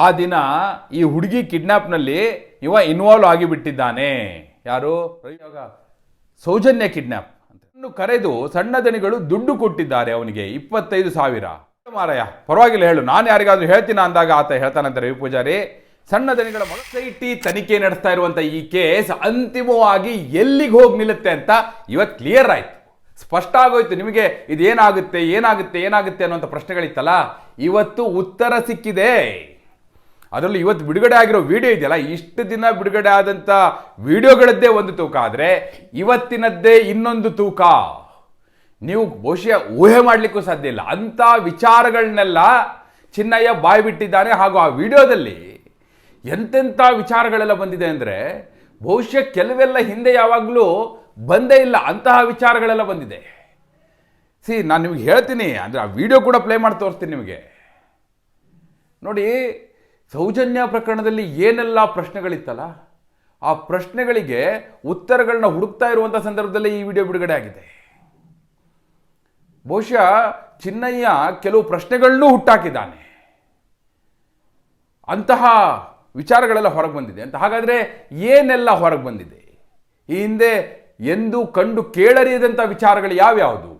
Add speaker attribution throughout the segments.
Speaker 1: ಆ ದಿನ ಈ ಹುಡುಗಿ ಕಿಡ್ನಾಪ್ನಲ್ಲಿ ಇವ ಇನ್ವಾಲ್ವ್ ಆಗಿಬಿಟ್ಟಿದ್ದಾನೆ. ಯಾರು? ಸೌಜನ್ಯ ಕಿಡ್ನಾಪ್ ಅಂತ. ಕರೆದು ಸಣ್ಣ ದಣಿಗಳು ದುಡ್ಡು ಕೊಟ್ಟಿದ್ದಾರೆ ಅವನಿಗೆ. ಇಪ್ಪತ್ತೈದು ಸಾವಿರ. ಮಾರಾಯ, ಪರವಾಗಿಲ್ಲ ಹೇಳು. ನಾನು ಯಾರಿಗಾದ್ರೂ ಹೇಳ್ತೀನ ಅಂದಾಗ ಆತ ಹೇಳ್ತಾನಂತೆ ರವಿ ಪೂಜಾರಿ. ಸಣ್ಣ ದಣಿಗಳ ಮೊಳಸೈಟಿ ತನಿಖೆ ನಡೆಸ್ತಾ ಇರುವಂತ ಈ ಕೇಸ್ ಅಂತಿಮವಾಗಿ ಎಲ್ಲಿಗೆ ಹೋಗಿ ನಿಲ್ಲುತ್ತೆ ಅಂತ ಇವತ್ತು ಕ್ಲಿಯರ್ ಆಯ್ತು. ಸ್ಪಷ್ಟ ಆಗೋಯ್ತು ನಿಮಗೆ. ಇದೇನಾಗುತ್ತೆ, ಏನಾಗುತ್ತೆ ಏನಾಗುತ್ತೆ ಅನ್ನುವಂಥ ಪ್ರಶ್ನೆಗಳಿತ್ತಲ್ಲ. ಇವತ್ತು ಉತ್ತರ ಸಿಕ್ಕಿದೆ. ಅದರಲ್ಲೂ ಇವತ್ತು ಬಿಡುಗಡೆ ಆಗಿರೋ ವಿಡಿಯೋ ಇದೆಯಲ್ಲ, ಇಷ್ಟು ದಿನ ಬಿಡುಗಡೆ ಆದಂಥ ವಿಡಿಯೋಗಳದ್ದೇ ಒಂದು ತೂಕ ಆದರೆ, ಇವತ್ತಿನದ್ದೇ ಇನ್ನೊಂದು ತೂಕ. ನೀವು ಬಹುಶಃ ಊಹೆ ಮಾಡಲಿಕ್ಕೂ ಸಾಧ್ಯ ಇಲ್ಲ. ಅಂಥ ವಿಚಾರಗಳನ್ನೆಲ್ಲ ಚಿನ್ನಯ್ಯ ಬಾಯಿ ಬಿಟ್ಟಿದ್ದಾನೆ. ಹಾಗೂ ಆ ವಿಡಿಯೋದಲ್ಲಿ ಎಂತೆಂಥ ವಿಚಾರಗಳೆಲ್ಲ ಬಂದಿದೆ ಅಂದರೆ, ಬಹುಶಃ ಕೆಲವೆಲ್ಲ ಹಿಂದೆ ಯಾವಾಗಲೂ ಬಂದೇ ಇಲ್ಲ. ಅಂತಹ ವಿಚಾರಗಳೆಲ್ಲ ಬಂದಿದೆ. ಸಿ, ನಾನು ನಿಮಗೆ ಹೇಳ್ತೀನಿ, ಅಂದರೆ ಆ ವಿಡಿಯೋ ಕೂಡ ಪ್ಲೇ ಮಾಡಿ ತೋರಿಸ್ತೀನಿ ನಿಮಗೆ. ನೋಡಿ ಸೌಜನ್ಯ ಪ್ರಕರಣದಲ್ಲಿ ಏನೆಲ್ಲ ಪ್ರಶ್ನೆಗಳಿತ್ತಲ್ಲ, ಆ ಪ್ರಶ್ನೆಗಳಿಗೆ ಉತ್ತರಗಳನ್ನ ಹುಡುಕ್ತಾ ಇರುವಂಥ ಸಂದರ್ಭದಲ್ಲಿ ಈ ವಿಡಿಯೋ ಬಿಡುಗಡೆ ಆಗಿದೆ. ಬಹುಶಃ ಚಿನ್ನಯ್ಯ ಕೆಲವು ಪ್ರಶ್ನೆಗಳನ್ನೂ ಹುಟ್ಟಾಕಿದ್ದಾನೆ. ಅಂತಹ ವಿಚಾರಗಳೆಲ್ಲ ಹೊರಗೆ ಬಂದಿದೆ. ಅಂತ ಹಾಗಾದರೆ ಏನೆಲ್ಲ ಹೊರಗೆ ಬಂದಿದೆ? ಈ ಹಿಂದೆ ಎಂದು ಕಂಡು ಕೇಳರಿಯದಂಥ ವಿಚಾರಗಳು ಯಾವ್ಯಾವುದು?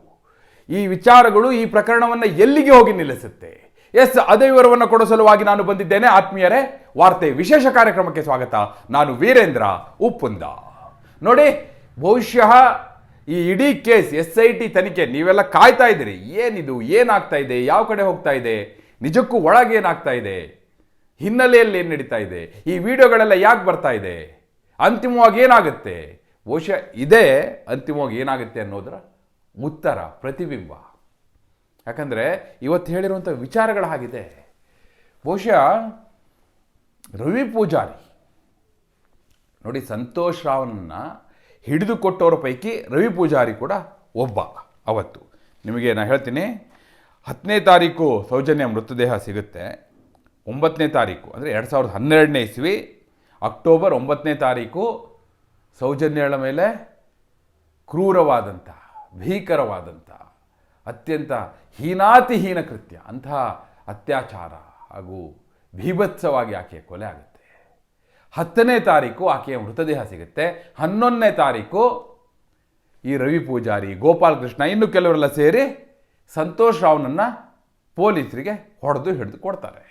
Speaker 1: ಈ ವಿಚಾರಗಳು ಈ ಪ್ರಕರಣವನ್ನು ಎಲ್ಲಿಗೆ ಹೋಗಿ ನಿಲ್ಲಿಸುತ್ತೆ? ಎಸ್, ಅದೇ ವಿವರವನ್ನು ಕೊಡೋ ಸಲುವಾಗಿ ನಾನು ಬಂದಿದ್ದೇನೆ. ಆತ್ಮೀಯರೇ, ವಾರ್ತೆ ವಿಶೇಷ ಕಾರ್ಯಕ್ರಮಕ್ಕೆ ಸ್ವಾಗತ. ನಾನು ವೀರೇಂದ್ರ ಉಪ್ಪುಂದ. ನೋಡಿ, ಬಹುಶಃ ಈ ಇಡೀ ಕೇಸ್ ಎಸ್ ಐ ಟಿ ತನಿಖೆ ನೀವೆಲ್ಲ ಕಾಯ್ತಾ ಇದ್ದೀರಿ. ಏನಿದು, ಏನಾಗ್ತಾ ಇದೆ, ಯಾವ ಕಡೆ ಹೋಗ್ತಾ ಇದೆ? ನಿಜಕ್ಕೂ ಒಳಗೆ ಏನಾಗ್ತಾ ಇದೆ? ಹಿನ್ನೆಲೆಯಲ್ಲಿ ಏನು ನಡೀತಾ ಇದೆ? ಈ ವಿಡಿಯೋಗಳೆಲ್ಲ ಯಾಕೆ ಬರ್ತಾ ಇದೆ? ಅಂತಿಮವಾಗಿ ಏನಾಗುತ್ತೆ? ಬಹುಶಃ ಇದೇ ಅಂತಿಮವಾಗಿ ಏನಾಗುತ್ತೆ ಅನ್ನೋದರ ಉತ್ತರ, ಪ್ರತಿಬಿಂಬ. ಯಾಕಂದರೆ ಇವತ್ತು ಹೇಳಿರುವಂಥ ವಿಚಾರಗಳು ಹಾಗಿದೆ. ಬಹುಶಃ ರವಿ ಪೂಜಾರಿ, ನೋಡಿ ಸಂತೋಷ್ ರಾವ್ನನ್ನ ಹಿಡಿದುಕೊಟ್ಟವರ ಪೈಕಿ ರವಿ ಪೂಜಾರಿ ಕೂಡ ಒಬ್ಬ ಅವತ್ತು. ನಿಮಗೆ ನಾನು ಹೇಳ್ತೀನಿ, ಹತ್ತನೇ ತಾರೀಕು ಸೌಜನ್ಯ ಮೃತದೇಹ ಸಿಗುತ್ತೆ. ಒಂಬತ್ತನೇ ತಾರೀಕು, ಅಂದರೆ ಎರಡು ಸಾವಿರದ ಹನ್ನೆರಡನೇ ಇಸ್ವಿ, ಅಕ್ಟೋಬರ್ ಒಂಬತ್ತನೇ ತಾರೀಕು ಸೌಜನ್ಯಳ ಮೇಲೆ ಕ್ರೂರವಾದಂಥ, ಭೀಕರವಾದಂಥ ಅತ್ಯಂತ ಹೀನಾತಿಹೀನ ಕೃತ್ಯ. ಅಂತಹ ಅತ್ಯಾಚಾರ ಹಾಗೂ ಭೀಭತ್ಸವಾಗಿ ಆಕೆಯ ಕೊಲೆ ಆಗುತ್ತೆ. ಹತ್ತನೇ ತಾರೀಕು ಆಕೆಯ ಮೃತದೇಹ ಸಿಗುತ್ತೆ. ಹನ್ನೊಂದನೇ ತಾರೀಕು ಈ ರವಿ ಪೂಜಾರಿ ಗೋಪಾಲ್ ಕೃಷ್ಣ ಇನ್ನು ಕೆಲವರೆಲ್ಲ ಸೇರಿ ಸಂತೋಷ್ ರಾವ್ನನ್ನು ಪೊಲೀಸರಿಗೆ ಹೊಡೆದು ಹಿಡಿದು ಕೊಡ್ತಾರೆ.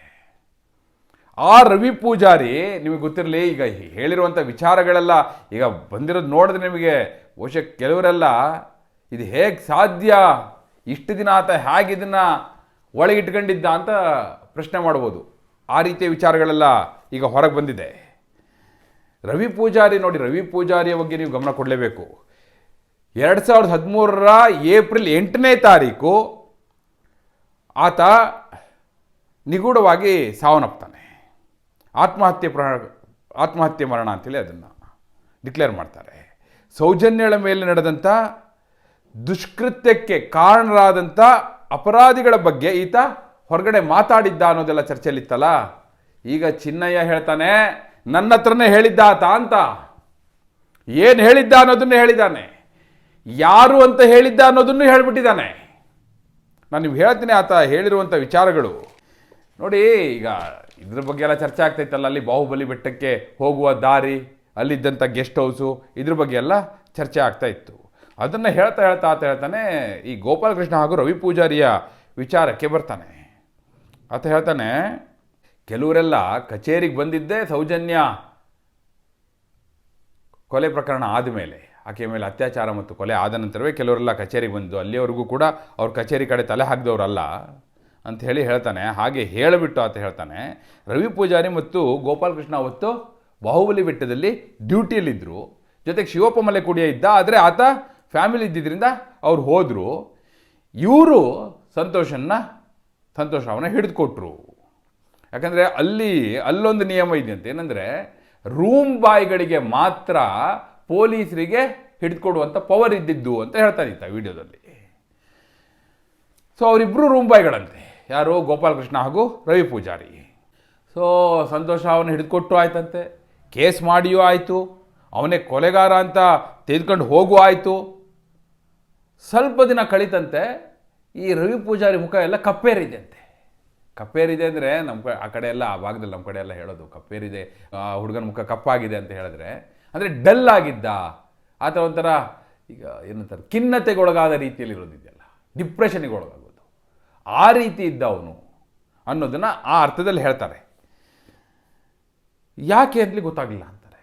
Speaker 1: ಆ ರವಿ ಪೂಜಾರಿ ನಿಮಗೆ ಗೊತ್ತಿರಲಿ, ಈಗ ಹೇಳಿರುವಂಥ ವಿಚಾರಗಳೆಲ್ಲ ಈಗ ಬಂದಿರೋದು ನೋಡಿದ್ರೆ ನಿಮಗೆ ಬಹುಶಃ ಕೆಲವರೆಲ್ಲ ಇದು ಹೇಗೆ ಸಾಧ್ಯ? ಇಷ್ಟು ದಿನ ಆತ ಹೇಗೆ ಇದನ್ನು ಒಳಗಿಟ್ಕೊಂಡಿದ್ದ ಅಂತ ಪ್ರಶ್ನೆ ಮಾಡ್ಬೋದು. ಆ ರೀತಿಯ ವಿಚಾರಗಳೆಲ್ಲ ಈಗ ಹೊರಗೆ ಬಂದಿದೆ. ರವಿ ಪೂಜಾರಿ ನೋಡಿ, ರವಿ ಪೂಜಾರಿಯ ಬಗ್ಗೆ ನೀವು ಗಮನ ಕೊಡಲೇಬೇಕು. ಎರಡು ಸಾವಿರದ ಹದಿಮೂರರ ಏಪ್ರಿಲ್ ಎಂಟನೇ ತಾರೀಕು ಆತ ನಿಗೂಢವಾಗಿ ಸಾವನ್ನಪ್ತಾನೆ. ಆತ್ಮಹತ್ಯೆ ಪ್ರ ಆತ್ಮಹತ್ಯೆ ಮರಣ ಅಂತೇಳಿ ಅದನ್ನು ಡಿಕ್ಲೇರ್ ಮಾಡ್ತಾರೆ. ಸೌಜನ್ಯಳ ಮೇಲೆ ನಡೆದಂಥ ದುಷ್ಕೃತ್ಯಕ್ಕೆ ಕಾರಣರಾದಂಥ ಅಪರಾಧಿಗಳ ಬಗ್ಗೆ ಈತ ಹೊರಗಡೆ ಮಾತಾಡಿದ್ದ ಅನ್ನೋದೆಲ್ಲ ಚರ್ಚೆಯಲ್ಲಿತ್ತಲ್ಲ? ಈಗ ಚಿನ್ನಯ್ಯ ಹೇಳ್ತಾನೆ, ನನ್ನ ಹತ್ರನೇ ಹೇಳಿದ್ದ ಆತ ಅಂತ. ಏನು ಹೇಳಿದ್ದ ಅನ್ನೋದನ್ನೇ ಹೇಳಿದ್ದಾನೆ. ಯಾರು ಅಂತ ಹೇಳಿದ್ದ ಅನ್ನೋದನ್ನು ಹೇಳ್ಬಿಟ್ಟಿದ್ದಾನೆ. ನಾನು ನೀವು ಹೇಳ್ತೀನಿ ಆತ ಹೇಳಿರುವಂಥ ವಿಚಾರಗಳು. ನೋಡಿ, ಈಗ ಇದ್ರ ಬಗ್ಗೆ ಎಲ್ಲ ಚರ್ಚೆ ಆಗ್ತೈತಲ್ಲ, ಅಲ್ಲಿ ಬಾಹುಬಲಿ ಬೆಟ್ಟಕ್ಕೆ ಹೋಗುವ ದಾರಿ ಅಲ್ಲಿದ್ದಂಥ ಗೆಸ್ಟ್ ಹೌಸು, ಇದ್ರ ಬಗ್ಗೆ ಎಲ್ಲ ಚರ್ಚೆ ಆಗ್ತಾ ಇತ್ತು. ಅದನ್ನು ಹೇಳ್ತಾ ಹೇಳ್ತಾ ಆತ ಹೇಳ್ತಾನೆ, ಈ ಗೋಪಾಲಕೃಷ್ಣ ಹಾಗೂ ರವಿ ಪೂಜಾರಿಯ ವಿಚಾರಕ್ಕೆ ಬರ್ತಾನೆ. ಆತ ಹೇಳ್ತಾನೆ, ಕೆಲವರೆಲ್ಲ ಕಚೇರಿಗೆ ಬಂದಿದ್ದೇ ಸೌಜನ್ಯ ಕೊಲೆ ಪ್ರಕರಣ ಆದಮೇಲೆ ಆಕೆಯ ಮೇಲೆ ಅತ್ಯಾಚಾರ ಮತ್ತು ಕೊಲೆ ಆದ ನಂತರವೇ ಕೆಲವರೆಲ್ಲ ಕಚೇರಿಗೆ ಬಂದು ಅಲ್ಲಿಯವರೆಗೂ ಕೂಡ ಅವ್ರ ಕಚೇರಿ ಕಡೆ ತಲೆ ಹಾಕಿದವರಲ್ಲ ಅಂತ ಹೇಳಿ ಹೇಳ್ತಾನೆ. ಹಾಗೆ ಹೇಳಿಬಿಟ್ಟು ಆತ ಹೇಳ್ತಾನೆ, ರವಿ ಪೂಜಾರಿ ಮತ್ತು ಗೋಪಾಲಕೃಷ್ಣ ಅವತ್ತು ಬಾಹುಬಲಿ ಬೆಟ್ಟದಲ್ಲಿ ಡ್ಯೂಟಿಯಲ್ಲಿದ್ದರು ಜೊತೆಗೆ ಶಿವಪ್ಪ ಮಲೆ ಕುಡಿಯ ಇದ್ದ, ಆದರೆ ಆತ ಫ್ಯಾಮಿಲಿ ಇದ್ದಿದ್ದರಿಂದ ಅವ್ರು ಹೋದರು. ಇವರು ಸಂತೋಷನ್ನ ಸಂತೋಷ ಅವನ ಹಿಡಿದುಕೊಟ್ರು ಯಾಕಂದರೆ ಅಲ್ಲಿ, ಅಲ್ಲೊಂದು ನಿಯಮ ಇದೆಯಂತೆ, ಏನಂದರೆ ರೂಮ್ ಬಾಯ್ಗಳಿಗೆ ಮಾತ್ರ ಪೊಲೀಸರಿಗೆ ಹಿಡಿದುಕೊಡುವಂಥ ಪವರ್ ಇದ್ದಿದ್ದು ಅಂತ ಹೇಳ್ತಾ ಇತ್ತ ವಿಡಿಯೋದಲ್ಲಿ. ಸೊ ಅವರಿಬ್ಬರು ರೂಮ್ ಬಾಯ್ಗಳಂತೆ. ಯಾರು? ಗೋಪಾಲಕೃಷ್ಣ ಹಾಗೂ ರವಿ ಪೂಜಾರಿ. ಸೊ ಸಂತೋಷ ಅವನ ಹಿಡಿದುಕೊಟ್ಟು ಆಯ್ತಂತೆ. ಕೇಸ್ ಮಾಡಿಯೂ ಆಯಿತು. ಅವನೇ ಕೊಲೆಗಾರ ಅಂತ ತೆಗೆದುಕೊಂಡು ಹೋಗೂ ಆಯಿತು. ಸ್ವಲ್ಪ ದಿನ ಕಳಿತಂತೆ ಈ ರವಿ ಪೂಜಾರಿ ಮುಖ ಎಲ್ಲ ಕಪ್ಪೇರಿದೆಯಂತೆ ಕಪ್ಪೇರಿದೆ ಅಂದರೆ ನಮ್ಮ ಆ ಕಡೆ ಎಲ್ಲ, ಆ ಭಾಗದಲ್ಲಿ ನಮ್ಮ ಕಡೆ ಎಲ್ಲ ಹೇಳೋದು, ಕಪ್ಪೇರಿದೆ ಹುಡುಗನ ಮುಖ ಕಪ್ಪಾಗಿದೆ ಅಂತ ಹೇಳಿದ್ರೆ. ಅಂದರೆ ಡಲ್ ಆಗಿದ್ದ, ಆ ಥರ ಒಂಥರ ಈಗ ಏನಂತಾರೆ, ಖಿನ್ನತೆಗೊಳಗಾದ ರೀತಿಯಲ್ಲಿ ಇರೋದಿದೆಯಲ್ಲ ಡಿಪ್ರೆಷನ್ಗೆ ಒಳಗಾಗೋದು ಆ ರೀತಿ ಇದ್ದ ಅವನು ಅನ್ನೋದನ್ನು ಆ ಅರ್ಥದಲ್ಲಿ ಹೇಳ್ತಾರೆ. ಯಾಕೆ ಅಂತಲಿ ಗೊತ್ತಾಗಲಿಲ್ಲ ಅಂತಾರೆ.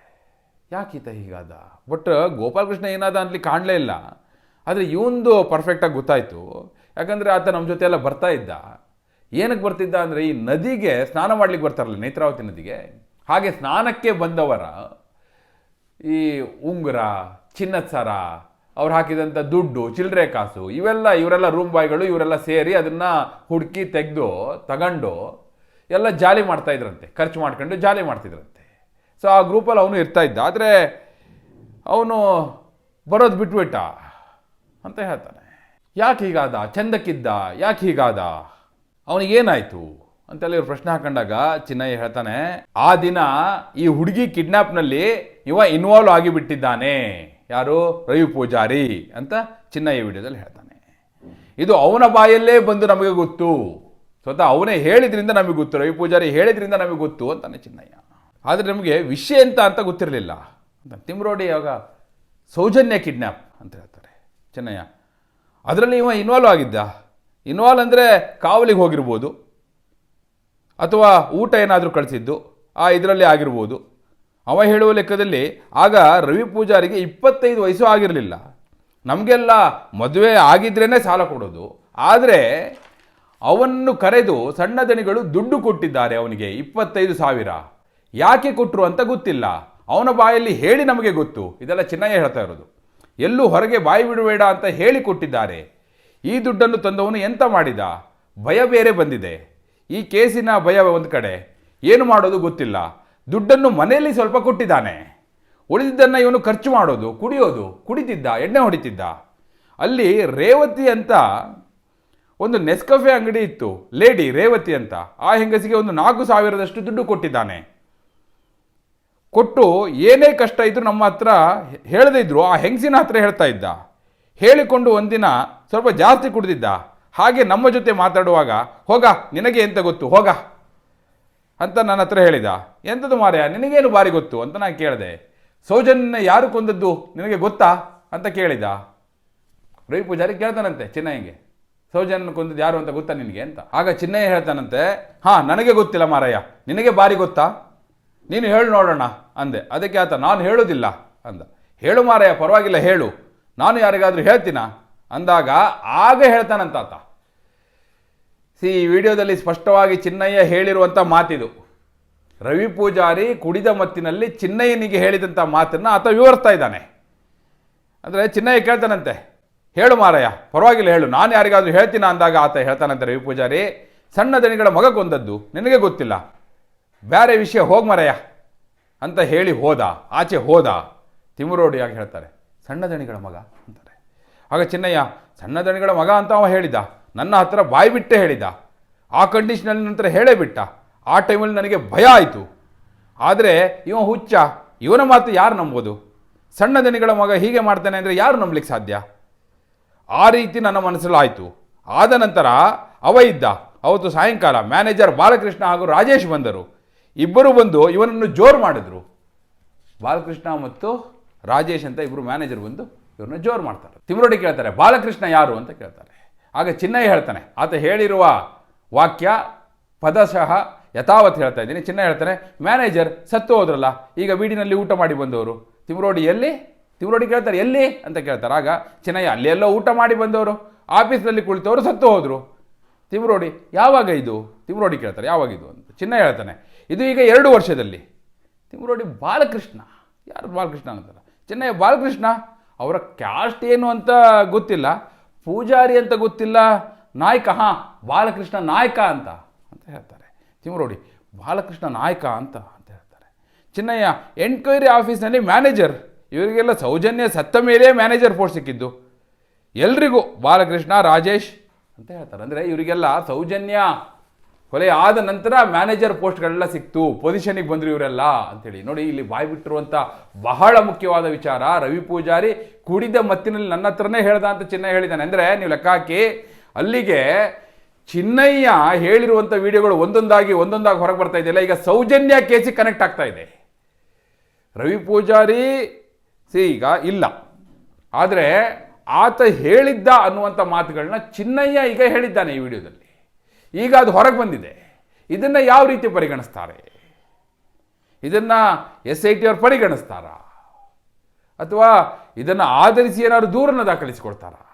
Speaker 1: ಯಾಕೀತ ಹೀಗಾದ? ಬಟ್ ಗೋಪಾಲಕೃಷ್ಣ ಏನಾದ ಅಂತಲಿ ಕಾಣಲೇ ಇಲ್ಲ. ಆದರೆ ಇವಂದು ಪರ್ಫೆಕ್ಟಾಗಿ ಗೊತ್ತಾಯಿತು. ಯಾಕಂದರೆ ಆತ ನಮ್ಮ ಜೊತೆ ಎಲ್ಲ ಬರ್ತಾ ಇದ್ದ. ಏನಕ್ಕೆ ಬರ್ತಿದ್ದ ಅಂದರೆ ಈ ನದಿಗೆ ಸ್ನಾನ ಮಾಡ್ಲಿಕ್ಕೆ ಬರ್ತಾರಲ್ಲ ನೇತ್ರಾವತಿ ನದಿಗೆ? ಹಾಗೆ ಸ್ನಾನಕ್ಕೆ ಬಂದವರ ಈ ಉಂಗುರ, ಚಿನ್ನದ ಸರ, ಅವ್ರು ಹಾಕಿದಂಥ ದುಡ್ಡು ಚಿಲ್ಲರೆ ಕಾಸು, ಇವೆಲ್ಲ ಇವರೆಲ್ಲ ರೂಮ್ ಬಾಯ್ಗಳು ಇವರೆಲ್ಲ ಸೇರಿ ಅದನ್ನು ಹುಡುಕಿ ತೆಗೆದು, ತಗೊಂಡು ಎಲ್ಲ ಜಾಲಿ ಮಾಡ್ತಾ ಇದ್ರಂತೆ. ಖರ್ಚು ಮಾಡ್ಕೊಂಡು ಜಾಲಿ ಮಾಡ್ತಿದ್ರಂತೆ. ಸೊ ಆ ಗ್ರೂಪಲ್ಲಿ ಅವನು ಇರ್ತಾ ಇದ್ದ. ಆದರೆ ಅವನು ಬರೋದು ಬಿಟ್ಬಿಟ್ಟ. ಅಂತ ಹೇಳ್ತಾನೆ. ಯಾಕೆ ಹೀಗಾದ? ಚಂದಕ್ಕಿದ್ದ? ಯಾಕೆ ಹೀಗಾದ? ಅವನಿಗೇನಾಯ್ತು ಅಂತೆಲ್ಲ ಇವ್ರು ಪ್ರಶ್ನೆ ಹಾಕೊಂಡಾಗ ಚಿನ್ನಯ್ಯ ಹೇಳ್ತಾನೆ, ಆ ದಿನ ಈ ಹುಡುಗಿ ಕಿಡ್ನಾಪ್ನಲ್ಲಿ ಇವ ಇನ್ವಾಲ್ವ್ ಆಗಿಬಿಟ್ಟಿದ್ದಾನೆ. ಯಾರು? ರವಿ ಪೂಜಾರಿ ಅಂತ ಚಿನ್ನಯ್ಯ ವಿಡಿಯೋದಲ್ಲಿ ಹೇಳ್ತಾನೆ. ಇದು ಅವನ ಬಾಯಲ್ಲೇ ಬಂದು ನಮಗೆ ಗೊತ್ತು. ಸ್ವತಃ ಅವನೇ ಹೇಳಿದ್ರಿಂದ ನಮಗೆ ಗೊತ್ತು. ರವಿ ಪೂಜಾರಿ ಹೇಳಿದ್ರಿಂದ ನಮಗೆ ಗೊತ್ತು ಅಂತಾನೆ ಚಿನ್ನಯ್ಯ. ಆದರೆ ನಮಗೆ ವಿಷಯ ಅಂತ ಅಂತ ಗೊತ್ತಿರಲಿಲ್ಲ. ಅಂತ ತಿಮ್ರೋಡಿ ಯಾವಾಗ? ಸೌಜನ್ಯ ಕಿಡ್ನ್ಯಾಪ್ ಅಂತ ಹೇಳ್ತಾರೆ ಚಿನ್ನಯ್ಯ. ಅದರಲ್ಲಿ ಇವ ಇನ್ವಾಲ್ವ್ ಆಗಿದ್ದ. ಇನ್ವಾಲ್ವ್ ಅಂದರೆ ಕಾವಲಿಗೆ ಹೋಗಿರ್ಬೋದು. ಅಥವಾ ಊಟ ಏನಾದರೂ ಕಳಿಸಿದ್ದು. ಆ ಇದರಲ್ಲಿ ಆಗಿರ್ಬೋದು. ಅವ ಹೇಳುವ ಲೆಕ್ಕದಲ್ಲಿ ಆಗ ರವಿ ಪೂಜಾರಿಗೆ ಇಪ್ಪತ್ತೈದು ವಯಸ್ಸು ಆಗಿರಲಿಲ್ಲ. ನಮಗೆಲ್ಲ ಮದುವೆ ಆಗಿದ್ರೇ ಸಾಲ ಕೊಡೋದು. ಆದರೆ ಅವನ್ನು ಕರೆದು ಸಣ್ಣ ದಣಿಗಳು ದುಡ್ಡು ಕೊಟ್ಟಿದ್ದಾರೆ ಅವನಿಗೆ, ಇಪ್ಪತ್ತೈದು ಸಾವಿರ. ಯಾಕೆ ಕೊಟ್ಟರು ಅಂತ ಗೊತ್ತಿಲ್ಲ. ಅವನ ಬಾಯಲ್ಲಿ ಹೇಳಿ ನಮಗೆ ಗೊತ್ತು. ಇದೆಲ್ಲ ಚಿನ್ನಯ್ಯ ಹೇಳ್ತಾ ಇರೋದು. ಎಲ್ಲೂ ಹೊರಗೆ ಬಾಯಿ ಬಿಡಬೇಡ ಅಂತ ಹೇಳಿ ಕೊಟ್ಟಿದ್ದಾರೆ. ಈ ದುಡ್ಡನ್ನು ತಂದವನು ಎಂತ ಮಾಡಿದ? ಭಯ ಬೇರೆ ಬಂದಿದೆ. ಈ ಕೇಸಿನ ಭಯ ಒಂದು ಕಡೆ. ಏನು ಮಾಡೋದು ಗೊತ್ತಿಲ್ಲ. ದುಡ್ಡನ್ನು ಮನೆಯಲ್ಲಿ ಸ್ವಲ್ಪ ಕೊಟ್ಟಿದ್ದಾನೆ. ಉಳಿದಿದ್ದನ್ನು ಇವನು ಖರ್ಚು ಮಾಡೋದು, ಕುಡಿಯೋದು, ಕುಡಿತಿದ್ದ, ಎಣ್ಣೆ ಹೊಡಿತಿದ್ದ. ಅಲ್ಲಿ ರೇವತಿ ಅಂತ ಒಂದು ನೆಸ್ಕಫೆ ಅಂಗಡಿ ಇತ್ತು. ಲೇಡಿ ರೇವತಿ ಅಂತ. ಆ ಹೆಂಗಸಿಗೆ ಒಂದು ನಾಲ್ಕು ಸಾವಿರದಷ್ಟು ದುಡ್ಡು ಕೊಟ್ಟಿದ್ದಾನೆ. ಕೊಟ್ಟು ಏನೇ ಕಷ್ಟ ಇದ್ದರೂ ನಮ್ಮ ಹತ್ರ ಹೇಳದೇ ಇದ್ರು, ಆ ಹೆಂಗಸಿನ ಹತ್ರ ಹೇಳ್ತಾ ಇದ್ದ. ಹೇಳಿಕೊಂಡು ಒಂದಿನ ಸ್ವಲ್ಪ ಜಾಸ್ತಿ ಕುಡಿದಿದ್ದ. ಹಾಗೆ ನಮ್ಮ ಜೊತೆ ಮಾತಾಡುವಾಗ, ಹೋಗ, ನಿನಗೆ ಎಂತ ಗೊತ್ತು, ಹೋಗ ಅಂತ ನನ್ನ ಹತ್ರ ಹೇಳಿದ. ಎಂಥದ್ದು ಮಾರ್ಯ ನಿನಗೇನು ಬಾರಿ ಗೊತ್ತು ಅಂತ ನಾನು ಕೇಳಿದೆ. ಸೌಜನ್ಯ ಯಾರು ಕೊಂದದ್ದು, ನಿನಗೆ ಗೊತ್ತಾ ಅಂತ ಕೇಳಿದ. ರವಿ ಪೂಜಾರಿ ಕೇಳ್ತಾನಂತೆ ಚಿನ್ನಯ್ಯಗೆ. ಸೌಜನ್ಯ ಕೊಂದದ್ದು ಯಾರು ಅಂತ ಗೊತ್ತಾ ನಿನಗೆ ಅಂತ. ಆಗ ಚಿನ್ನಯ್ಯ ಹೇಳ್ತಾನಂತೆ, ಹಾಂ, ನನಗೆ ಗೊತ್ತಿಲ್ಲ ಮಾರಯ್ಯ, ನಿನಗೆ ಬಾರಿ ಗೊತ್ತಾ? ನೀನು ಹೇಳಿ ನೋಡೋಣ ಅಂದೆ. ಅದಕ್ಕೆ ಆತ, ನಾನು ಹೇಳೋದಿಲ್ಲ ಅಂದ. ಹೇಳು ಮಾರಯ್ಯ, ಪರವಾಗಿಲ್ಲ, ಹೇಳು. ನಾನು ಯಾರಿಗಾದರೂ ಹೇಳ್ತೀನ? ಅಂದಾಗ, ಆಗ ಹೇಳ್ತಾನಂತ ಆತ. ಸಿ, ಈ ವಿಡಿಯೋದಲ್ಲಿ ಸ್ಪಷ್ಟವಾಗಿ ಚಿನ್ನಯ್ಯ ಹೇಳಿರುವಂಥ ಮಾತಿದು. ರವಿ ಪೂಜಾರಿ ಕುಡಿದ ಮತ್ತಿನಲ್ಲಿ ಚಿನ್ನಯ್ಯನಿಗೆ ಹೇಳಿದಂಥ ಮಾತನ್ನು ಆತ ವಿವರಿಸ್ತಾ ಇದ್ದಾನೆ. ಅಂದರೆ ಚಿನ್ನಯ್ಯ ಕೇಳ್ತಾನಂತೆ, ಹೇಳು ಮಾರಯ್ಯ, ಪರವಾಗಿಲ್ಲ, ಹೇಳು. ನಾನು ಯಾರಿಗಾದರೂ ಹೇಳ್ತೀನ? ಅಂದಾಗ ಆತ ಹೇಳ್ತಾನಂತೆ ರವಿ ಪೂಜಾರಿ, ಸಣ್ಣ ದಣಿಗಳ ಮಗ ಕೊಂದದ್ದು ನಿನಗೆ ಗೊತ್ತಿಲ್ಲ. ಬೇರೆ ವಿಷಯ ಹೋಗಿ ಮರೆಯ ಅಂತ ಹೇಳಿ ಹೋದ, ಆಚೆ ಹೋದ ತಿಮುರೋಡಿಯಾಗಿ ಹೇಳ್ತಾರೆ, ಸಣ್ಣ ದಣಿಗಳ ಮಗ ಅಂತಾರೆ. ಆಗ ಚಿನ್ನಯ್ಯ, ಸಣ್ಣ ದಣಿಗಳ ಮಗ ಅಂತ ಅವ ಹೇಳಿದ, ನನ್ನ ಹತ್ರ ಬಾಯಿ ಬಿಟ್ಟೆ ಹೇಳಿದ, ಆ ಕಂಡೀಷನಲ್ಲಿ ನಂತರ ಹೇಳೇ ಬಿಟ್ಟ, ಆ ಟೈಮಲ್ಲಿ ನನಗೆ ಭಯ ಆಯಿತು. ಆದರೆ ಇವ ಹುಚ್ಚ, ಇವನ ಮಾತು ಯಾರು ನಂಬೋದು? ಸಣ್ಣ ದಣಿಗಳ ಮಗ ಹೀಗೆ ಮಾಡ್ತಾನೆ ಅಂದರೆ ಯಾರು ನಂಬಲಿಕ್ಕೆ ಸಾಧ್ಯ? ಆ ರೀತಿ ನನ್ನ ಮನಸ್ಸಲ್ಲಿ ಆಯಿತು ಆದ ನಂತರ ಅವ ಇದ್ದ, ಅವತ್ತು ಸಾಯಂಕಾಲ ಮ್ಯಾನೇಜರ್ ಬಾಲಕೃಷ್ಣ ಹಾಗೂ ರಾಜೇಶ್ ಬಂದರು. ಇಬ್ಬರು ಬಂದು ಇವನನ್ನು ಜೋರು ಮಾಡಿದ್ರು. ಬಾಲಕೃಷ್ಣ ಮತ್ತು ರಾಜೇಶ್ ಅಂತ ಇಬ್ಬರು ಮ್ಯಾನೇಜರ್ ಬಂದು ಇವ್ರನ್ನ ಜೋರು ಮಾಡ್ತಾರೆ. ತಿಮ್ರೋಡಿ ಕೇಳ್ತಾರೆ, ಬಾಲಕೃಷ್ಣ ಯಾರು? ಅಂತ ಕೇಳ್ತಾರೆ. ಆಗ ಚಿನ್ನಯ್ಯ ಹೇಳ್ತಾನೆ, ಆತ ಹೇಳಿರುವ ವಾಕ್ಯ ಪದಶಃ ಯಥಾವತ್ ಹೇಳ್ತಾ ಇದ್ದೀನಿ. ಚಿನ್ನ ಹೇಳ್ತಾನೆ ಮ್ಯಾನೇಜರ್ ಸತ್ತು ಹೋದ್ರಲ್ಲ, ಈಗ ಬೀಡಿನಲ್ಲಿ ಊಟ ಮಾಡಿ ಬಂದವರು. ತಿಮ್ರೋಡಿ, ಎಲ್ಲಿ? ತಿಮ್ರೋಡಿ ಕೇಳ್ತಾರೆ, ಎಲ್ಲಿ? ಅಂತ ಕೇಳ್ತಾರೆ. ಆಗ ಚಿನ್ನಯ್ಯ, ಅಲ್ಲಿ ಎಲ್ಲೋ ಊಟ ಮಾಡಿ ಬಂದವರು, ಆಫೀಸ್ನಲ್ಲಿ ಕುಳಿತವರು ಸತ್ತು ಹೋದರು. ತಿಮ್ರೋಡಿ, ಯಾವಾಗ ಇದು? ತಿಮ್ರೋಡಿ ಕೇಳ್ತಾರೆ, ಯಾವಾಗ ಇದು? ಅಂತ ಚಿನ್ನ ಹೇಳ್ತಾನೆ ಇದು ಈಗ ಎರಡು ವರ್ಷದಲ್ಲಿ. ತಿಮ್ರೋಡಿ ಬಾಲಕೃಷ್ಣ. ಯಾರು ಬಾಲಕೃಷ್ಣ ಅಂತಾರೆ? ಚೆನ್ನೈ ಬಾಲಕೃಷ್ಣ, ಅವರ ಕ್ಯಾಸ್ಟ್ ಏನು ಅಂತ ಗೊತ್ತಿಲ್ಲ. ಪೂಜಾರಿ ಅಂತ ಗೊತ್ತಿಲ್ಲ. ನಾಯಕ, ಹಾಂ, ಬಾಲಕೃಷ್ಣ ನಾಯಕ ಅಂತ ಅಂತ ಹೇಳ್ತಾರೆ. ತಿಮ್ರೋಡಿ ಬಾಲಕೃಷ್ಣ ನಾಯಕ ಅಂತ ಅಂತ ಹೇಳ್ತಾರೆ. ಚಿನ್ನಯ್ಯ ಎನ್ಕ್ವೈರಿ ಆಫೀಸ್ನಲ್ಲಿ ಮ್ಯಾನೇಜರ್ ಇವರಿಗೆಲ್ಲ ಸೌಜನ್ಯ ಸತ್ತ ಮೇಲೆ ಮ್ಯಾನೇಜರ್ ಪೋಸ್ಟ್ ಸಿಕ್ಕಿದ್ದು. ಎಲ್ರಿಗೂ ಬಾಲಕೃಷ್ಣ, ರಾಜೇಶ್ ಅಂತ ಹೇಳ್ತಾರೆ. ಅಂದರೆ ಇವರಿಗೆಲ್ಲ ಸೌಜನ್ಯ ಕೊಲೆ ಆದ ನಂತರ ಮ್ಯಾನೇಜರ್ ಪೋಸ್ಟ್ಗಳೆಲ್ಲ ಸಿಕ್ತು. ಪೊಸಿಷನಿಗೆ ಬಂದರು ಇವರೆಲ್ಲ ಅಂತೇಳಿ. ನೋಡಿ, ಇಲ್ಲಿ ಬಾಯಿ ಬಿಟ್ಟಿರುವಂಥ ಬಹಳ ಮುಖ್ಯವಾದ ವಿಚಾರ. ರವಿ ಪೂಜಾರಿ ಕುಡಿದ ಮತ್ತಿನಲ್ಲಿ ನನ್ನ ಹತ್ರನೇ ಹೇಳ್ದ ಅಂತ ಚಿನ್ನ ಹೇಳಿದ್ದಾನೆ. ಅಂದರೆ ನೀವು ಲೆಕ್ಕ ಹಾಕಿ, ಅಲ್ಲಿಗೆ ಚಿನ್ನಯ್ಯ ಹೇಳಿರುವಂಥ ವಿಡಿಯೋಗಳು ಒಂದೊಂದಾಗಿ ಒಂದೊಂದಾಗಿ ಹೊರಗೆ ಬರ್ತಾ ಇದೆಯಲ್ಲ ಈಗ ಸೌಜನ್ಯ ಕೇಸಿಗೆ ಕನೆಕ್ಟ್ ಆಗ್ತಾ ಇದೆ. ರವಿ ಪೂಜಾರಿ, ಸಿ, ಈಗ ಇಲ್ಲ. ಆದರೆ ಆತ ಹೇಳಿದ್ದ ಅನ್ನುವಂಥ ಮಾತುಗಳನ್ನ ಚಿನ್ನಯ್ಯ ಈಗ ಹೇಳಿದ್ದಾನೆ ಈ ವಿಡಿಯೋದಲ್ಲಿ. ಈಗ ಅದು ಹೊರಗೆ ಬಂದಿದೆ. ಇದನ್ನು ಯಾವ ರೀತಿ ಪರಿಗಣಿಸ್ತಾರೆ? ಇದನ್ನು ಎಸ್ ಐ ಟಿ ಅವ್ರು ಪರಿಗಣಿಸ್ತಾರಾ? ಅಥವಾ ಇದನ್ನು ಆಧರಿಸಿ ಏನಾದ್ರು ದೂರನ್ನು ದಾಖಲಿಸಿಕೊಡ್ತಾರಾ?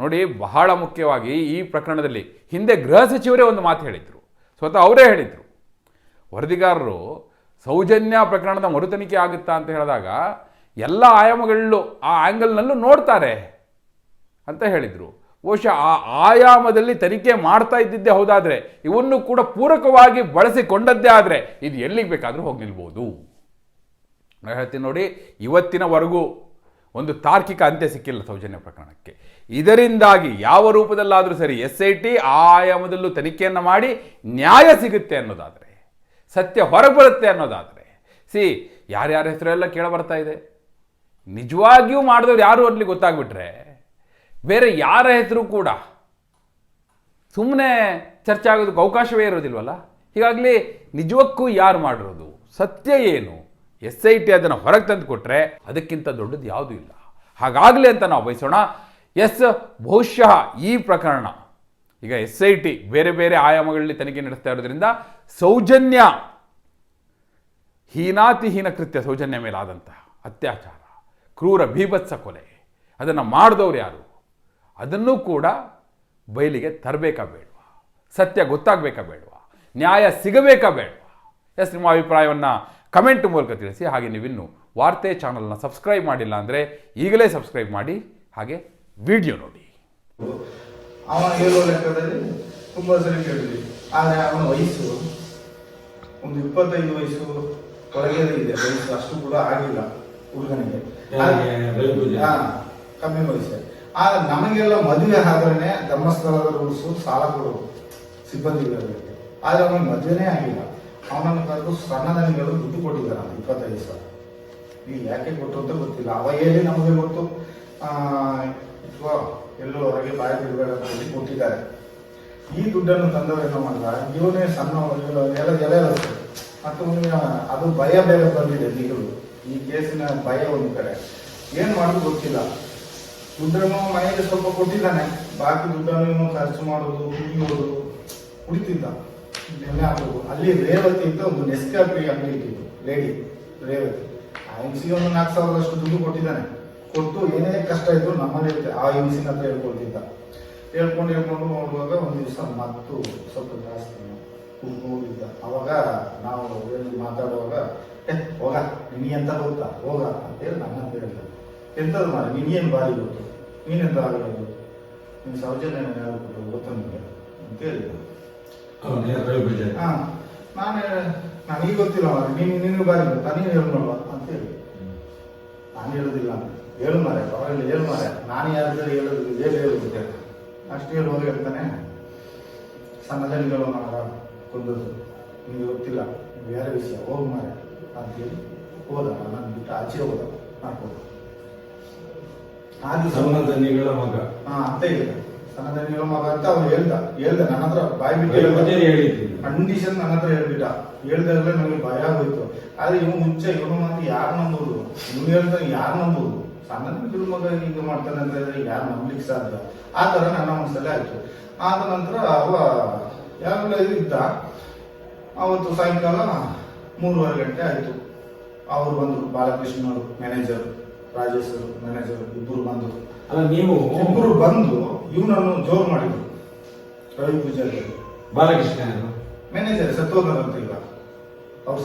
Speaker 1: ನೋಡಿ, ಬಹಳ ಮುಖ್ಯವಾಗಿ ಈ ಪ್ರಕರಣದಲ್ಲಿ ಹಿಂದೆ ಗೃಹ ಸಚಿವರೇ ಒಂದು ಮಾತು ಹೇಳಿದರು. ಸ್ವತಃ ಅವರೇ ಹೇಳಿದರು. ವರದಿಗಾರರು, ಸೌಜನ್ಯ ಪ್ರಕರಣದ ಮರುತನಿಖೆ ಆಗುತ್ತಾ ಅಂತ ಹೇಳಿದಾಗ ಎಲ್ಲ ಆಯಾಮಗಳಲ್ಲೂ ಆ ಆ್ಯಂಗಲ್ನಲ್ಲೂ ನೋಡ್ತಾರೆ ಅಂತ ಹೇಳಿದರು. ಬಹುಶಃ ಆ ಆಯಾಮದಲ್ಲಿ ತನಿಖೆ ಮಾಡ್ತಾ ಇದ್ದಿದ್ದೇ ಹೌದಾದರೆ, ಇವನ್ನು ಕೂಡ ಪೂರಕವಾಗಿ ಬಳಸಿಕೊಂಡದ್ದೇ ಆದರೆ, ಇದು ಎಲ್ಲಿಗೆ ಬೇಕಾದರೂ ಹೋಗಿ ನಿಲ್ಬೋದು ನಾನು ಹೇಳ್ತೀನಿ ನೋಡಿ, ಇವತ್ತಿನವರೆಗೂ ಒಂದು ತಾರ್ಕಿಕ ಅಂತ್ಯ ಸಿಕ್ಕಿಲ್ಲ ಸೌಜನ್ಯ ಪ್ರಕರಣಕ್ಕೆ. ಇದರಿಂದಾಗಿ ಯಾವ ರೂಪದಲ್ಲಾದರೂ ಸರಿ ಎಸ್ ಐ ಟಿ ಆಯಾಮದಲ್ಲೂ ತನಿಖೆಯನ್ನು ಮಾಡಿ ನ್ಯಾಯ ಸಿಗುತ್ತೆ ಅನ್ನೋದಾದರೆ, ಸತ್ಯ ಹೊರಗೆ ಬರುತ್ತೆ ಅನ್ನೋದಾದರೆ, ಸಿ, ಯಾರ್ಯಾರ ಹೆಸರೆಲ್ಲ ಕೇಳ ಬರ್ತಾ ಇದೆ? ನಿಜವಾಗಿಯೂ ಮಾಡಿದವ್ರು ಯಾರು ಅಲ್ಲಿ ಗೊತ್ತಾಗ್ಬಿಟ್ರೆ ಬೇರೆ ಯಾರ ಹೆಸರು ಕೂಡ ಸುಮ್ಮನೆ ಚರ್ಚೆ ಆಗೋದಕ್ಕೆ ಅವಕಾಶವೇ ಇರೋದಿಲ್ವಲ್ಲ? ಹೀಗಾಗಲಿ ನಿಜವಕ್ಕೂ ಯಾರು ಮಾಡಿರೋದು? ಸತ್ಯ ಏನು? ಎಸ್ ಐ ಟಿ ಅದನ್ನು ಹೊರಗೆ ತಂದು ಕೊಟ್ಟರೆ ಅದಕ್ಕಿಂತ ದೊಡ್ಡದು ಯಾವುದೂ ಇಲ್ಲ. ಹಾಗಾಗಲಿ ಅಂತ ನಾವು ಬಯಸೋಣ, ಎಸ್ ಬಹುಶಃ ಈ ಪ್ರಕರಣ, ಈಗ ಎಸ್ ಐ ಟಿ ಬೇರೆ ಬೇರೆ ಆಯಾಮಗಳಲ್ಲಿ ತನಿಖೆ ನಡೆಸ್ತಾ ಇರೋದ್ರಿಂದ ಸೌಜನ್ಯ, ಹೀನಾತಿಹೀನ ಕೃತ್ಯ ಸೌಜನ್ಯ ಮೇಲಾದಂತಹ ಅತ್ಯಾಚಾರ, ಕ್ರೂರ ಭೀಭತ್ಸ ಕೊಲೆ, ಅದನ್ನು ಮಾಡಿದವ್ರು ಯಾರು? ಅದನ್ನೂ ಕೂಡ ಬಯಲಿಗೆ ತರಬೇಕಾ ಬೇಡವಾ ಸತ್ಯ ಗೊತ್ತಾಗಬೇಕಾ ಬೇಡವಾ ನ್ಯಾಯ ಸಿಗಬೇಕಾ ಬೇಡವಾ ಎಸ್ ನಿಮ್ಮ ಅಭಿಪ್ರಾಯವನ್ನು ಕಮೆಂಟ್ ಮೂಲಕ ತಿಳಿಸಿ. ಹಾಗೆ ನೀವಿನ್ನು ವಾರ್ತೆ ಚಾನಲ್ನ ಸಬ್ಸ್ಕ್ರೈಬ್ ಮಾಡಿಲ್ಲ ಅಂದರೆ ಈಗಲೇ ಸಬ್ಸ್ಕ್ರೈಬ್ ಮಾಡಿ. ಹಾಗೆ ವಿಡಿಯೋ ನೋಡಿ.
Speaker 2: ಅವನ ಹೇಳೋ ಲೆಕ್ಕದಲ್ಲಿ ತುಂಬಾ ಸರಿ ಕೇಳಿದ್ವಿ. ಆದರೆ ಅವನ ವಯಸ್ಸು ಒಂದು ಇಪ್ಪತ್ತೈದು ವಯಸ್ಸು ಒಳಗೆ ಇದೆ. ವಯಸ್ಸು ಅಷ್ಟು ಕೂಡ ಆಗಿಲ್ಲ ಹುಡುಗನಿಗೆ ಕಮ್ಮಿ ವಯಸ್ಸು ಆದ್ರೆ ನಮಗೆಲ್ಲ ಮದುವೆ ಆದ್ರೆ ಧರ್ಮಸ್ಥಳದ ರೂಲ್ಸು ಸಾಲ ಕೊಡೋದು ಸಿಬ್ಬಂದಿಗಳಿಗೆ. ಆದ್ರೆ ಅವನಿಗೆ ಮದುವೆನೇ ಆಗಿಲ್ಲ. ಅವನನ್ನು ಕರೆದು ಸಣ್ಣದನಿಗಳು ದುಡ್ಡು ಕೊಟ್ಟಿದ್ದಾರೆ ಇಪ್ಪತ್ತೈದು ಸಾವಿರ. ನೀವು ಯಾಕೆ ಕೊಟ್ಟು ಅಂತ ಗೊತ್ತಿಲ್ಲ. ಅವ ಹೇಳಿ ನಮಗೆ ಗೊತ್ತು. ಆ, ಅಥವಾ ಎಲ್ಲೋ ಹೊರಗೆ ಬಾಯಿ ಬಿಡಬೇಡ ಹೇಳಿ ಕೊಟ್ಟಿದ್ದಾರೆ. ಈ ದುಡ್ಡನ್ನು ತಂದವರೇನೋ ಮಾಡಿದ ಇವನೇ ಸಣ್ಣ ಎಲ್ಲ ಎಲೆ. ಮತ್ತು ಅದು ಭಯ ಬೇರೆ ಬಂದಿದೆ ನೀರು. ಈ ಕೇಸಿನ ಭಯ ಒಂದು ಕಡೆ. ಏನು ಮಾಡೋದು ಗೊತ್ತಿಲ್ಲ. ದುಡ್ಡನ್ನು ಮನೆಗೆ ಸ್ವಲ್ಪ ಕೊಟ್ಟಿದ್ದಾನೆ. ಬಾಕಿ ದುಡ್ಡನ್ನು ಖರ್ಚು ಮಾಡೋದು ಕುಡಿಯೋದು ಕುಡಿತಿದ್ದ. ನೆನ್ನೆ ಅಲ್ಲಿ ರೇವತಿ ಅಂತ ಒಂದು ನೆಸ್ಕಾಫಿ ಅಂಗಡಿ ಇಟ್ಟಿದ್ದು ಲೇಡಿ ರೇವತಿ. ಆ ಹಿಂಸಿ ಒಂದು ನಾಲ್ಕು ಸಾವಿರದಷ್ಟು ದುಡ್ಡು ಕೊಟ್ಟಿದ್ದಾನೆ. ಕೊಟ್ಟು ಏನೇ ಕಷ್ಟ ಇದ್ರು ನಮ್ಮಲ್ಲಿ ಇರುತ್ತೆ. ಆ ಹಿಂಸಿನ ಹತ್ರ ಹೇಳ್ಕೊಳ್ತಿದ್ದ. ಹೇಳ್ಕೊಂಡು ಹೇಳ್ಕೊಂಡು ನೋಡುವಾಗ ಒಂದು ದಿವಸ ಮತ್ತು ಸ್ವಲ್ಪ ಜಾಸ್ತಿ ಹೋಗಿದ್ದ ಅವಾಗ ನಾವು ಮಾತಾಡುವಾಗ ಹೋಗ. ನಿನಗೆ ಅಂತ ಗೊತ್ತಾ? ಹೋಗ. ಅಂತೇಳಿ ನನ್ನ ಹತ್ರ ಹೇಳಿದ. ಎಂಥದ್ದು ಮಾಡಿ ನಿನ್ನೇನು ಬಾರಿ ಗೊತ್ತು? ನೀನೆಂತ ಆಗಬಹುದು ನೀನು ಸೌಜನ್ಯ ಯಾರು ಕೊಟ್ಟು ಗೊತ್ತಂದ್ರೆ ಅಂತ
Speaker 3: ಹೇಳಿದ್ರು.
Speaker 2: ಹಾ ನಾನು ನನಗೆ ಗೊತ್ತಿಲ್ಲ ಮಾರ್ರೆ. ನೀನು ನಿನಗೆ ಬಾರಿ ಗೊತ್ತಾ? ನೀನು ಹೇಳು ನೋಡುವ ಅಂತ ಹೇಳಿ. ನಾನು ಹೇಳುದಿಲ್ಲ. ಹೇಳು ಮಾರೆ ಅವರಲ್ಲಿ ಹೇಳು ಮಾರೆ ನಾನು ಯಾರು ಹೇಳೋದು ಹೇಳಿ ಹೇಳುತ್ತೆ ಅಷ್ಟು ಹೇಳುವಾಗ ಹೇಳ್ತಾನೆ. ಸಣ್ಣ ಜನಗಳು ಮಾರ ಕೊಂದದ್ದು. ನಿಮಗೆ ಗೊತ್ತಿಲ್ಲ ಬೇರೆ ವಿಷಯ. ಹೋಗು ಮಾರೆ ಅಂತೇಳಿ ಹೋದ. ನಾನು ಬಿಟ್ಟು ಆಚೆ ಹೋದ. ಮಾಡ್ಕೊಂಡು.
Speaker 3: ಸಣ್ಣದನಿಗಳ ಮಗ.
Speaker 2: ಹಾ ಅಂತ ಹೇಳಿದ. ಸಣ್ಣ ಮಗ ಅಂತ ಅವ್ನು ಹೇಳ್ದ. ಹೇಳ್ದ ನನ್ನ ಹತ್ರ ಬಾಯಿ ಬಿಟ್ಟು ಕಂಡೀಷನ್ ನನ್ನ ಹತ್ರ ಹೇಳ್ಬಿಟ್ಟ. ಹೇಳ್ದಾಗಲೇ ನನಗೆ ಭಯ ಆಗೋಯ್ತು ಆದ್ರೆ ಇವನು ಮುಂಚೆ ಇವನು ಮಾತ್ರ ಯಾರು ನಂಬೋದು ಇವನು ಹೇಳ್ತಾನೆ ಯಾರು ನಂಬೋದು ಸಾಮಾನ್ಯ ಮಕ್ಕಳ ಮಗ ಹಿಂಗ ಮಾಡ್ತಾನೆ ಅಂತ ಹೇಳಿದ್ರೆ ಯಾರು ನಂಬಲಿಕ್ಕೆ ಸಾಧ್ಯ? ಆ ತರ ನನ್ನ ಮನಸ್ಸಲ್ಲೇ ಆಯ್ತು. ಆದ ನಂತರ ಅವ ಯಾವಾಗಲೂ ಇದ್ದ ಅವತ್ತು ಸಾಯಂಕಾಲ ಮೂರುವರೆ ಗಂಟೆ ಆಯ್ತು. ಅವರು ಬಂದರು ಬಾಲಕೃಷ್ಣ ಅವರು ಮ್ಯಾನೇಜರ್ ರಾಜೇಶ್ ಮ್ಯಾನೇಜರ್ ಇಬ್ಬರು ಬಂದರು
Speaker 3: ಅಲ್ಲ ನೀವು
Speaker 2: ಒಬ್ಬರು ಬಂದು ಇವನನ್ನು ಜೋರು ಮಾಡಿದ್ರು. ರವಿ ಪೂಜಾರಿ.
Speaker 3: ಬಾಲಕೃಷ್ಣ?
Speaker 2: ಮ್ಯಾನೇಜರ್ ಸತ್ತೋದ್ರಂತ ಈಗ ಅವ್ರು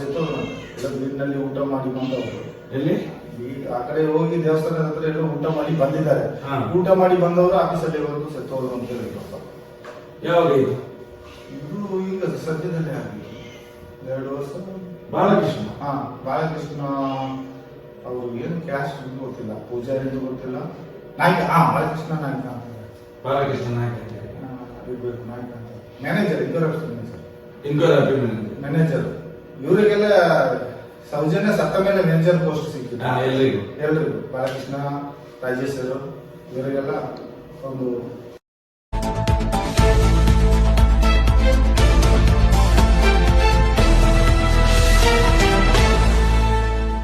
Speaker 2: ಎಲ್ಲ ಬೀಟ್ನಲ್ಲಿ ಊಟ ಮಾಡಿ ಬಂದವರು.
Speaker 3: ಎಲ್ಲಿ?
Speaker 2: ಈ ಆ ಕಡೆ ಹೋಗಿ ದೇವಸ್ಥಾನದ ಹತ್ರ ಎಲ್ಲ ಊಟ ಮಾಡಿ ಬಂದಿದ್ದಾರೆ. ಊಟ ಮಾಡಿ ಬಂದವರು ಆಫೀಸಲ್ಲಿ ಹೋದ್ರು ಸತ್ತೋದ್ರು ಅಂತ ಹೇಳಿದ್ರು
Speaker 3: ಯಾವಾಗ ಇದು?
Speaker 2: ಇದು ಈಗ ಸದ್ಯದಲ್ಲೇ ಆಗಿದೆ ಎರಡು ವರ್ಷ.
Speaker 3: ಬಾಲಕೃಷ್ಣ?
Speaker 2: ಹಾ ಬಾಲಕೃಷ್ಣ ಅವರು ಏನು ಕ್ಯಾಸ್ಟ್ ಗೊತ್ತಿಲ್ಲ ಪೂಜಾರಿ ಎಂದು ಗೊತ್ತಿಲ್ಲ. ನಾಯಕ ಹಾ ಬಾಲಕೃಷ್ಣ ನಾಯಕ
Speaker 3: ಬಾಲಕೃಷ್ಣ ನಾಯಕ
Speaker 2: ಇರ್ಬೇಕು ನಾಯಕ ಅಂತ. ಮ್ಯಾನೇಜರ್ ಇಬ್ಬರು ಮ್ಯಾನೇಜರ್
Speaker 3: ಇನ್ಕ್ವೈರಿ ಅಭಿಮಾನಿ.
Speaker 2: ಮ್ಯಾನೇಜರ್ ಇವರಿಗೆಲ್ಲ ಸೌಜನ್ಯ ಸತ್ತ ಮೇಲೆ ಮ್ಯಾನೇಜರ್ ಪೋಸ್ಟ್ ಸಿಕ್ಕಿದೆ.
Speaker 3: ಎಲ್ರಿಗೂ.
Speaker 2: ಎಲ್ಲರಿಗೂ ಬಾಲಕೃಷ್ಣ ರಾಜೇಶ್ವರು ಇವರಿಗೆಲ್ಲ ಒಂದು